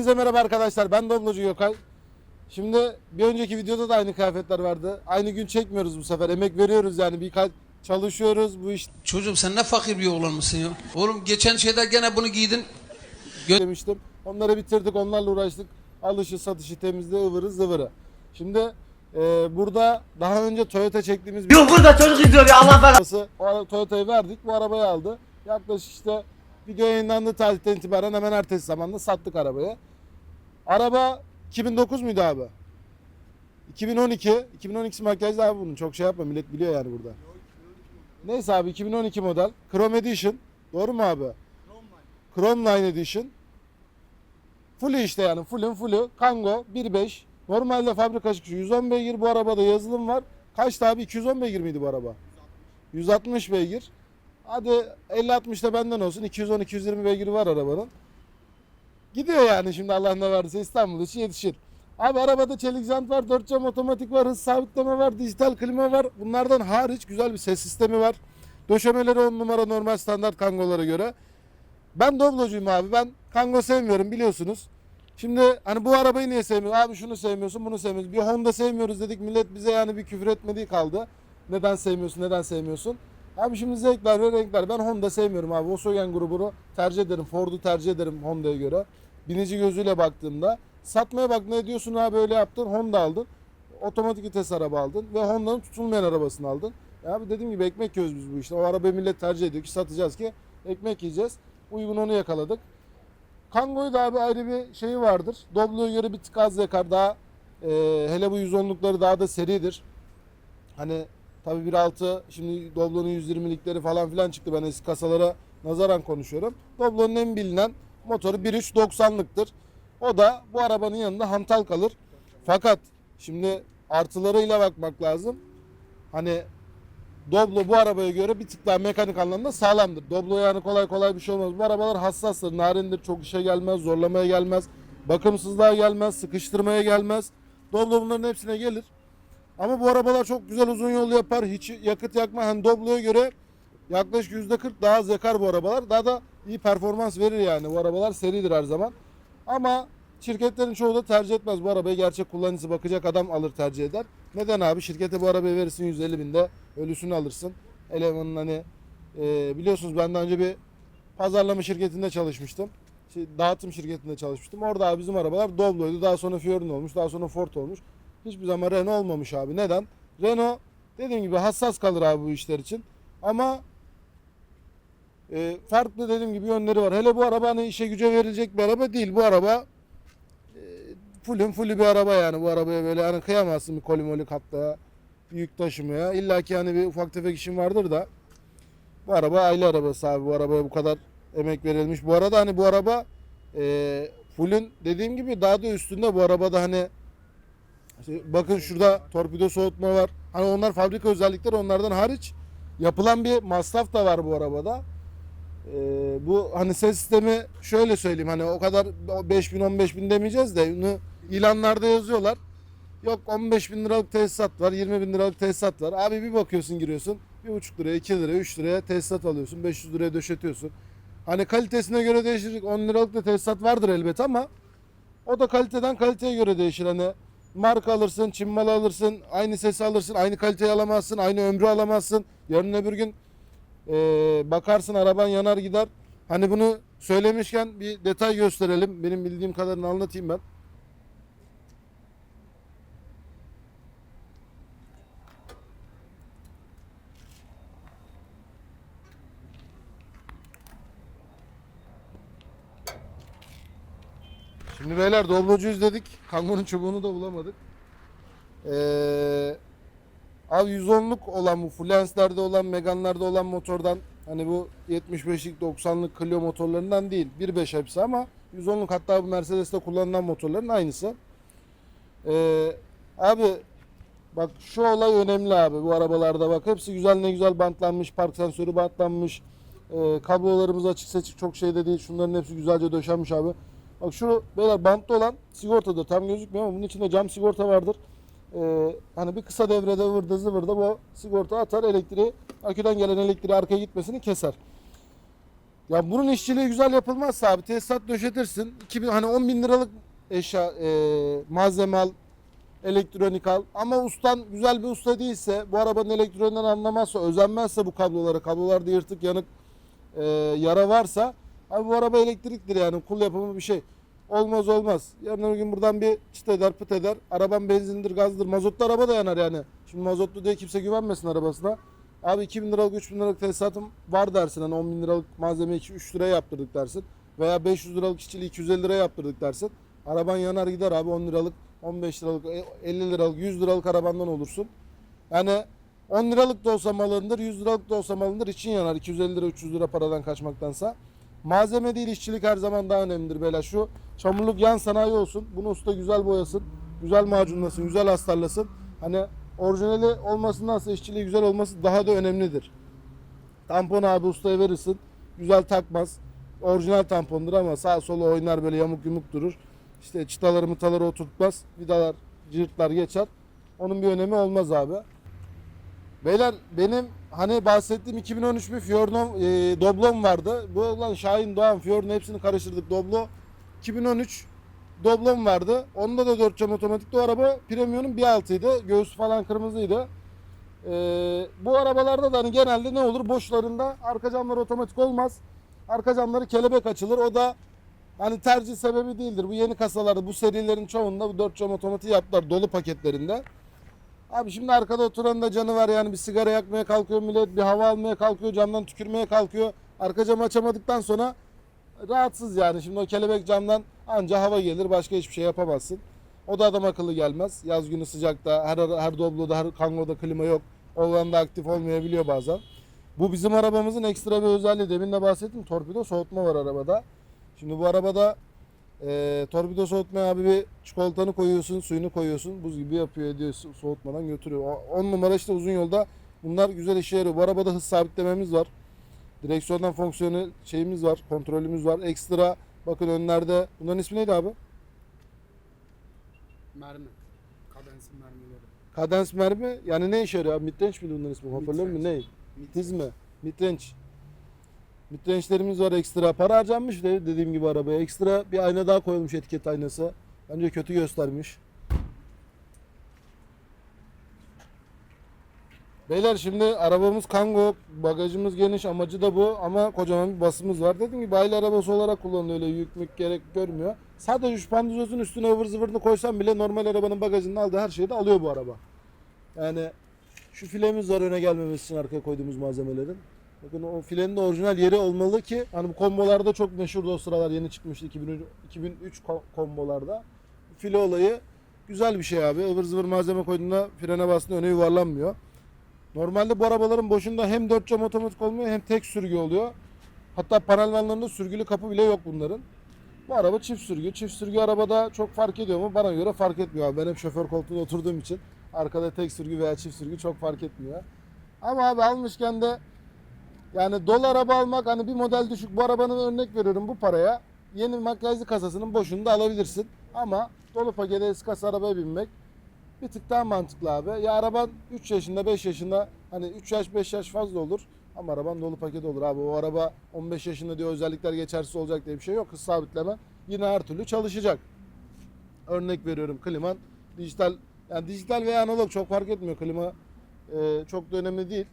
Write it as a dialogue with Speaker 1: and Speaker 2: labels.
Speaker 1: Hepinize merhaba arkadaşlar. Ben Doblocu Gökay. Şimdi bir önceki videoda da aynı kıyafetler vardı. Aynı gün çekmiyoruz bu sefer. Emek veriyoruz yani birkaç çalışıyoruz. Bu iş
Speaker 2: Çocuğum sen ne fakir bir oğlan mısın ya? Oğlum geçen şeyde gene bunu giydin.
Speaker 1: demiştim. Onları bitirdik, onlarla uğraştık. Alışı, satışı, temizliği, ıvırı, zıvırı. Şimdi e, burada daha önce Toyota çektiğimiz bir
Speaker 3: Yok burada çocuk izliyor ya Allah belanı.
Speaker 1: O ara- Toyota'yı verdik, bu arabayı aldı. Yaklaşık işte video yayınlandığı tarihten itibaren hemen ertesi zamanda sattık arabayı. Araba 2009 muydu abi? 2012. 2012 makyajlı abi bunun. Çok şey yapma millet biliyor yani burada. Neyse abi 2012 model. Chrome Edition. Doğru mu abi? Chrome Line Edition. Full işte yani full'ün full'ü. Kango 1.5. Normalde fabrika çıkışı 110 beygir. Bu arabada yazılım var. Kaçtı abi? 210 beygir miydi bu araba? 160 beygir. Hadi 50-60 da benden olsun. 210-220 beygiri var arabanın. Gidiyor yani şimdi Allah ne verdiyse İstanbul için yetişir. Abi arabada çelik jant var, 4 cam otomatik var, hız sabitleme var, dijital klima var. Bunlardan hariç güzel bir ses sistemi var. Döşemeleri 10 numara normal standart kangolara göre. Ben Doblo'cuyum abi. Ben kango sevmiyorum biliyorsunuz. Şimdi hani bu arabayı niye sevmiyorsun? Abi şunu sevmiyorsun, bunu sevmiyorsun. Bir Honda sevmiyoruz dedik. Millet bize yani bir küfür etmediği kaldı. Neden sevmiyorsun, neden sevmiyorsun? Abi şimdi zevkler ve renkler. Ben Honda sevmiyorum abi. Volkswagen grubunu tercih ederim. Ford'u tercih ederim Honda'ya göre. Binici gözüyle baktığımda. Satmaya bak ne diyorsun abi öyle yaptın. Honda aldın. Otomatik vites araba aldın. Ve Honda'nın tutulmayan arabasını aldın. Ya abi dediğim gibi ekmek yiyoruz biz bu işte. O arabayı millet tercih ediyor ki satacağız ki ekmek yiyeceğiz. Uygun onu yakaladık. Kango'yu da abi ayrı bir şeyi vardır. Doblo'ya göre bir tık az yakar. Daha e, hele bu 110'lukları daha da seridir. Hani tabii 1.6 şimdi Doblo'nun 120'likleri falan filan çıktı. Ben eski kasalara nazaran konuşuyorum. Doblo'nun en bilinen motoru 1.3 90'lıktır. O da bu arabanın yanında hantal kalır. Fakat şimdi artılarıyla bakmak lazım. Hani Doblo bu arabaya göre bir tık daha mekanik anlamda sağlamdır. Doblo yani kolay kolay bir şey olmaz. Bu arabalar hassastır, narindir, çok işe gelmez, zorlamaya gelmez, bakımsızlığa gelmez, sıkıştırmaya gelmez. Doblo bunların hepsine gelir. Ama bu arabalar çok güzel uzun yol yapar. Hiç yakıt yakma. Hani Doblo'ya göre yaklaşık %40 daha az yakar bu arabalar. Daha da iyi performans verir yani. Bu arabalar seridir her zaman. Ama şirketlerin çoğu da tercih etmez. Bu arabayı gerçek kullanıcısı bakacak adam alır tercih eder. Neden abi? Şirkete bu arabayı verirsin 150 binde ölüsünü alırsın. Elemanın hani e, biliyorsunuz ben daha önce bir pazarlama şirketinde çalışmıştım. Şey, dağıtım şirketinde çalışmıştım. Orada bizim arabalar Doblo'ydu. Daha sonra Fiorino olmuş. Daha sonra Ford olmuş. Hiçbir zaman Renault olmamış abi. Neden? Renault dediğim gibi hassas kalır abi bu işler için. Ama e, farklı dediğim gibi yönleri var. Hele bu araba hani işe güce verilecek bir araba değil. Bu araba e, fullün fullü bir araba yani. Bu arabaya böyle hani kıyamazsın bir kolimolik hatta yük taşımaya. İlla ki hani bir ufak tefek işin vardır da. Bu araba aile arabası abi. Bu arabaya bu kadar emek verilmiş. Bu arada hani bu araba e, fullün dediğim gibi daha da üstünde bu arabada hani işte bakın şurada torpido soğutma var. Hani onlar fabrika özellikleri onlardan hariç yapılan bir masraf da var bu arabada. Ee, bu hani ses sistemi şöyle söyleyeyim hani o kadar 5 bin 15 bin demeyeceğiz de bunu ilanlarda yazıyorlar. Yok 15 bin liralık tesisat var 20 bin liralık tesisat var. Abi bir bakıyorsun giriyorsun 1,5 liraya 2 liraya 3 liraya tesisat alıyorsun 500 liraya döşetiyorsun. Hani kalitesine göre değişir 10 liralık da tesisat vardır elbet ama o da kaliteden kaliteye göre değişir. Hani marka alırsın, Çin malı alırsın, aynı sesi alırsın, aynı kaliteyi alamazsın, aynı ömrü alamazsın. Yarın öbür gün e, bakarsın araban yanar gider. Hani bunu söylemişken bir detay gösterelim. Benim bildiğim kadarını anlatayım ben. Şimdi beyler doblocuyuz dedik. Kangonun çubuğunu da bulamadık. Ee, abi 110'luk olan bu Fluence'lerde olan, Megane'larda olan motordan hani bu 75'lik 90'lık Clio motorlarından değil. 1.5 hepsi ama 110'luk hatta bu Mercedes'te kullanılan motorların aynısı. Ee, abi bak şu olay önemli abi bu arabalarda bak hepsi güzel ne güzel bantlanmış park sensörü bantlanmış Ee, kablolarımız açık seçik çok şeyde değil şunların hepsi güzelce döşenmiş abi Bak şu beyler bantlı olan sigortada tam gözükmüyor ama bunun içinde cam sigorta vardır. Ee, hani bir kısa devrede vırda zıvırda bu sigorta atar elektriği aküden gelen elektriği arkaya gitmesini keser. Ya bunun işçiliği güzel yapılmazsa abi tesisat döşetirsin. 2000 hani 10 bin liralık eşya e, malzeme al, elektronik al. Ama ustan güzel bir usta değilse, bu arabanın elektroniğinden anlamazsa, özenmezse bu kablolara, kablolarda yırtık yanık e, yara varsa abi bu araba elektriktir yani kul yapımı bir şey. Olmaz olmaz. Yarın öbür gün buradan bir çıt eder pıt eder. Araban benzindir gazdır. Mazotlu araba da yanar yani. Şimdi mazotlu diye kimse güvenmesin arabasına. Abi 2000 liralık 3000 liralık tesisatım var dersin. Hani 10 bin liralık malzemeyi 3 liraya yaptırdık dersin. Veya 500 liralık işçiliği 250 liraya yaptırdık dersin. Araban yanar gider abi 10 liralık 15 liralık 50 liralık 100 liralık arabandan olursun. Yani 10 liralık da olsa malındır 100 liralık da olsa malındır için yanar 250 lira 300 lira paradan kaçmaktansa. Malzeme değil işçilik her zaman daha önemlidir beyler. Şu çamurluk yan sanayi olsun. Bunu usta güzel boyasın. Güzel macunlasın, güzel astarlasın. Hani orijinali olmasındansa işçiliği güzel olması daha da önemlidir. Tampon abi ustaya verirsin. Güzel takmaz. Orijinal tampondur ama sağ sola oynar böyle yamuk yumuk durur. İşte çıtaları mıtaları oturtmaz. Vidalar, cırtlar geçer. Onun bir önemi olmaz abi. Beyler benim hani bahsettiğim 2013 bir Fiorno e, Doblom vardı. Bu olan Şahin Doğan Fiorno hepsini karıştırdık. Doblo 2013 Doblom vardı. Onda da 4 cam otomatikti. O araba Premium'un bir altıydı. Göğsü falan kırmızıydı. E, bu arabalarda da hani genelde ne olur? Boşlarında arka camlar otomatik olmaz. Arka camları kelebek açılır. O da hani tercih sebebi değildir. Bu yeni kasalarda bu serilerin çoğunda bu 4 cam otomatik yaptılar dolu paketlerinde. Abi şimdi arkada oturan da canı var yani bir sigara yakmaya kalkıyor millet, bir hava almaya kalkıyor, camdan tükürmeye kalkıyor. Arka camı açamadıktan sonra rahatsız yani. Şimdi o kelebek camdan anca hava gelir, başka hiçbir şey yapamazsın. O da adam akıllı gelmez. Yaz günü sıcakta, her her Doblo'da, her Kango'da klima yok. Olan da aktif olmayabiliyor bazen. Bu bizim arabamızın ekstra bir özelliği. Demin de bahsettim. Torpido soğutma var arabada. Şimdi bu arabada e, torpido soğutmaya abi bir çikolatanı koyuyorsun, suyunu koyuyorsun. Buz gibi yapıyor, ediyor, so- soğutmadan götürüyor. 10 numara işte uzun yolda bunlar güzel işe yarıyor. Bu arabada hız sabitlememiz var. Direksiyondan fonksiyonel şeyimiz var, kontrolümüz var. Ekstra bakın önlerde. Bunların ismi neydi abi?
Speaker 4: Mermi. Kadensin mermileri.
Speaker 1: Kadens mermi. Yani ne işe yarıyor abi? Midrange miydi bunların ismi? Hoparlör mü? Ne? Tiz mi? Midrange. Midrange'lerimiz var ekstra. Para harcanmış de dediğim gibi arabaya. Ekstra bir ayna daha koyulmuş etiket aynası. Bence kötü göstermiş. Beyler şimdi arabamız Kango, bagajımız geniş, amacı da bu ama kocaman bir basımız var. Dediğim gibi aile arabası olarak kullanılıyor, öyle yük mük gerek görmüyor. Sadece şu panduzozun üstüne ıvır zıvırını koysam bile normal arabanın bagajının aldığı her şeyi de alıyor bu araba. Yani şu filemiz var öne gelmemesi için arkaya koyduğumuz malzemelerin. Bakın o filenin de orijinal yeri olmalı ki hani bu kombolarda çok meşhurdu o sıralar yeni çıkmıştı 2003, 2003 ko- kombolarda. File olayı güzel bir şey abi. Ivır zıvır malzeme koyduğunda frene bastığında öne yuvarlanmıyor. Normalde bu arabaların boşunda hem 4 cam otomatik olmuyor hem tek sürgü oluyor. Hatta panel vanlarında sürgülü kapı bile yok bunların. Bu araba çift sürgü. Çift sürgü arabada çok fark ediyor mu? Bana göre fark etmiyor abi. Ben hep şoför koltuğunda oturduğum için arkada tek sürgü veya çift sürgü çok fark etmiyor. Ama abi almışken de yani dolu araba almak hani bir model düşük. Bu arabanın örnek veriyorum bu paraya. Yeni makyajlı kasasının boşunu da alabilirsin. Ama dolu paketi eski kasa arabaya binmek bir tık daha mantıklı abi. Ya araban 3 yaşında 5 yaşında hani 3 yaş 5 yaş fazla olur. Ama araban dolu paket olur abi. O araba 15 yaşında diyor özellikler geçersiz olacak diye bir şey yok. Hız sabitleme yine her türlü çalışacak. Örnek veriyorum kliman dijital yani dijital veya analog çok fark etmiyor. Klima e, çok da önemli değil.